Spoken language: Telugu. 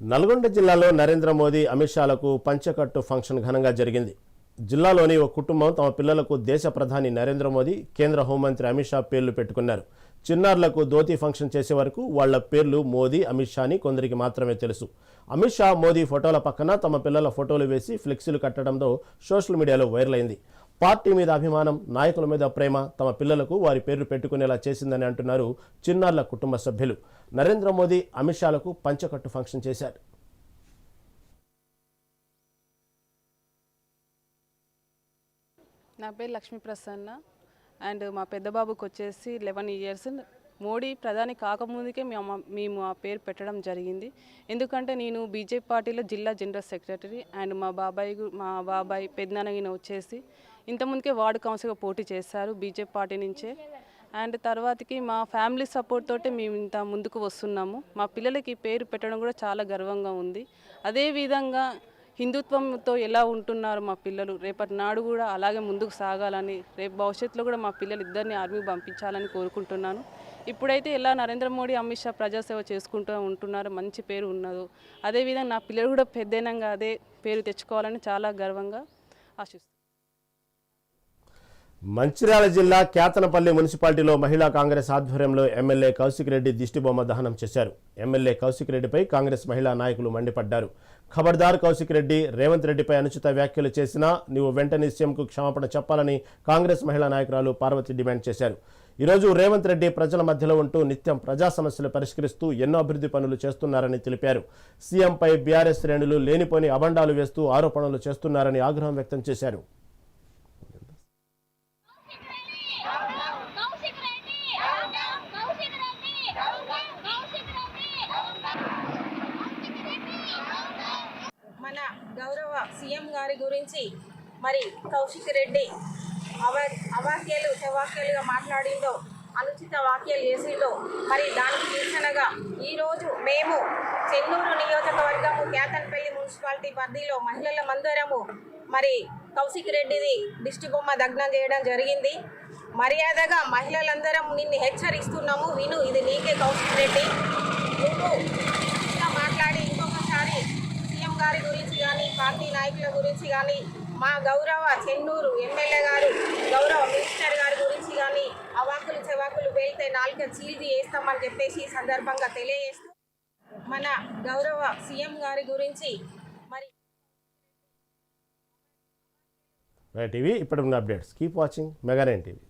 నల్గొండ జిల్లాలో నరేంద్ర మోదీ అమిత్ షాలకు పంచకట్టు ఫంక్షన్ ఘనంగా జరిగింది. జిల్లాలోని ఒక కుటుంబం తమ పిల్లలకు దేశ ప్రధాని నరేంద్ర మోదీ కేంద్ర హోంమంత్రి అమిత్ షా పేర్లు పెట్టుకున్నారు. చిన్నారులకు ధోతి ఫంక్షన్ చేసే వరకు వాళ్ళ పేర్లు మోదీ అమిత్ షాని కొందరికి మాత్రమే తెలుసు. అమిత్ షా మోదీ ఫోటోల పక్కన తమ పిల్లల ఫోటోలు వేసి ఫ్లెక్సీలు కట్టడంతో సోషల్ మీడియాలో వైరల్ అయింది. పార్టీ మీద అభిమానం నాయకుల మీద ప్రేమ తమ పిల్లలకు వారి పేర్లు పెట్టుకునేలా చేసిందని అంటున్నారు చిన్నారుల కుటుంబ సభ్యులు. నరేంద్ర మోదీ అమిత్ షాలకు పంచకట్టు ఫంక్షన్ చేశారు. నా పేరు లక్ష్మీ ప్రసన్న అండ్ మా పెద్ద బాబుకి వచ్చేసి లెవెన్ ఇయర్స్ మోడీ ప్రధాని కాకముందుకే మేము మేము ఆ పేరు పెట్టడం జరిగింది. ఎందుకంటే నేను బీజేపీ పార్టీలో జిల్లా జనరల్ సెక్రటరీ అండ్ మా బాబాయ్ మా బాబాయ్ పెద్దనాన్నగిన వచ్చేసి ఇంతకుముందుకే వార్డు కౌన్సిల్గా పోటీ చేశారు బీజేపీ పార్టీ నుంచే. అండ్ తర్వాతకి మా ఫ్యామిలీ సపోర్ట్ తోటే మేము ఇంత ముందుకు వస్తున్నాము. మా పిల్లలకి పేరు పెట్టడం కూడా చాలా గర్వంగా ఉంది. అదేవిధంగా హిందుత్వంతో ఎలా ఉంటున్నారు మా పిల్లలు? రేపటి నాడు కూడా అలాగే ముందుకు సాగాలని రేపు భవిష్యత్తులో కూడా మా పిల్లలు ఇద్దరిని ఆర్మీ పంపించాలని కోరుకుంటున్నాను. ఇప్పుడైతే ఎలా నరేంద్ర మోడీ అమిత్ షా ప్రజాసేవ చేసుకుంటూ ఉంటున్నారు మంచి పేరు ఉన్నదో అదేవిధంగా నా పిల్లలు కూడా పెద్దయినంగా అదే పేరు తెచ్చుకోవాలని చాలా గర్వంగా ఆశిస్తున్నాను. మంచిర్యాల జిల్లా కేతనపల్లి మున్సిపాలిటీలో మహిళా కాంగ్రెస్ ఆధ్వర్యంలో ఎమ్మెల్యే కౌశిక్ రెడ్డి దిష్టిబొమ్మ దహనం చేశారు. ఎమ్మెల్యే కౌశిక్ రెడ్డిపై కాంగ్రెస్ మహిళా నాయకులు మండిపడ్డారు. ఖబర్దార్ కౌశిక్ రెడ్డి రేవంత్ రెడ్డిపై అనుచిత వ్యాఖ్యలు చేసినా నీవు వెంటనే సీఎంకు క్షమాపణ చెప్పాలని కాంగ్రెస్ మహిళా నాయకురాలు పార్వతి డిమాండ్ చేశారు. ఈరోజు రేవంత్ రెడ్డి ప్రజల మధ్యలో ఉంటూ నిత్యం ప్రజా సమస్యలు పరిష్కరిస్తూ ఎన్నో అభివృద్ధి పనులు చేస్తున్నారని తెలిపారు. సీఎంపై బీఆర్ఎస్ శ్రేణులు లేనిపోని అబండాలు వేస్తూ ఆరోపణలు చేస్తున్నారని ఆగ్రహం వ్యక్తం చేశారు కౌశిక్ రెడ్డి కౌశిక్ రెడ్డి కౌశిక్ రెడ్డి మన గౌరవ సీఎం గారి గురించి మరి కౌశిక్ రెడ్డి అవ అవాక్యాలు చవాక్యాలుగా మాట్లాడిందో అనుచిత వాక్యాలు చేసిందో మరి దానికి నిరసనగా ఈరోజు మేము చెన్నూరు నియోజకవర్గము కేతన్పల్లి మున్సిపాలిటీ పరిధిలో మహిళల మందరము మరి కౌశిక్ రెడ్డిది దిష్టి బొమ్మ దగ్నం చేయడం జరిగింది. మర్యాదగా మహిళలందరం నిన్ను హెచ్చరిస్తున్నాము విను ఇది నీకే కౌశిక్ రెడ్డి. నువ్వు ఇలా మాట్లాడి ఇంకొకసారి సీఎం గారి గురించి కానీ పార్టీ నాయకుల గురించి కానీ మా గౌరవ చెన్నూరు ఎమ్మెల్యే గారు గౌరవ మినిస్టర్ గారి గురించి కానీ అవాకులు చెవాకులు వెళ్తే నాలుక చీల్ది వేస్తామని చెప్పేసి సందర్భంగా తెలియజేస్తూ మన గౌరవ సీఎం గారి గురించి మరి టీవీ ఇప్పటి ఉన్న updates. Keep watching Mega nine TV